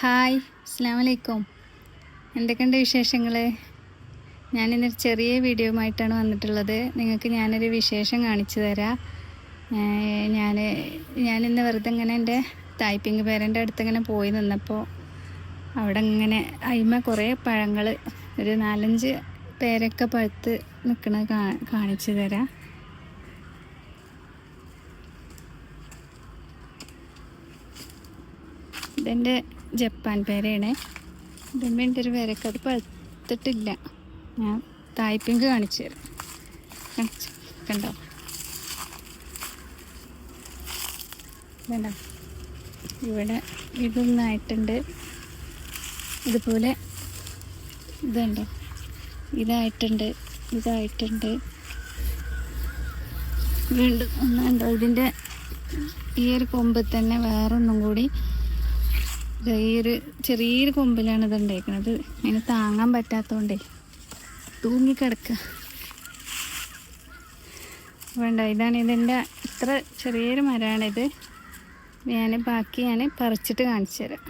Hi അസ്സാം വലൈക്കും എന്തൊക്കെയുണ്ട് വിശേഷങ്ങൾ ഞാനിന്നൊരു ചെറിയ വീഡിയോയുമായിട്ടാണ് വന്നിട്ടുള്ളത്. നിങ്ങൾക്ക് ഞാനൊരു വിശേഷം കാണിച്ചു തരാം. ഞാൻ ഞാനിന്ന് വെറുതെ ഇങ്ങനെ എന്റെ തായ്പിങ് പേരന്റെ അടുത്ത് ഇങ്ങനെ പോയി നിന്നപ്പോൾ അവിടെ ഇങ്ങനെ അയിമ കുറേ പഴങ്ങൾ ഒരു നാലഞ്ച് പേരൊക്കെ പഴുത്ത് നിൽക്കണ കാണിച്ചു തരാം. ഇതെന്റെ ജപ്പാൻ പേരയാണ് ഇതുമ്മ എന്റെ ഒരു പേരൊക്കെ അത് പഴുത്തിട്ടില്ല. ഞാൻ തായ്പിങ്ക് കാണിച്ചു തരാം. കാണിച്ചു. കണ്ടോ? ഇതുണ്ടോ? ഇവിടെ ഇതൊന്നായിട്ടുണ്ട്. ഇതുപോലെ ഇതുണ്ടോ? ഇതായിട്ടുണ്ട്. ഇതായിട്ടുണ്ട്. വീണ്ടും ഒന്നുണ്ടോ? ഇതിന്റെ ഈ ഒരു കൊമ്പിൽ തന്നെ വേറൊന്നും കൂടി ഈ ചെറിയൊരു കൊമ്പിലാണ് ഇത് ഉണ്ടായിരിക്കുന്നത് അതിന് താങ്ങാൻ പറ്റാത്തതുകൊണ്ടേ തൂങ്ങിക്കിടക്കുക വേണ്ട ഇതാണ് ഇതിന്റെ ഇത്ര ചെറിയൊരു മരമാണിത്. ഞാൻ ബാക്കി ഞാൻ പറിച്ചിട്ട് കാണിച്ചു തരാം.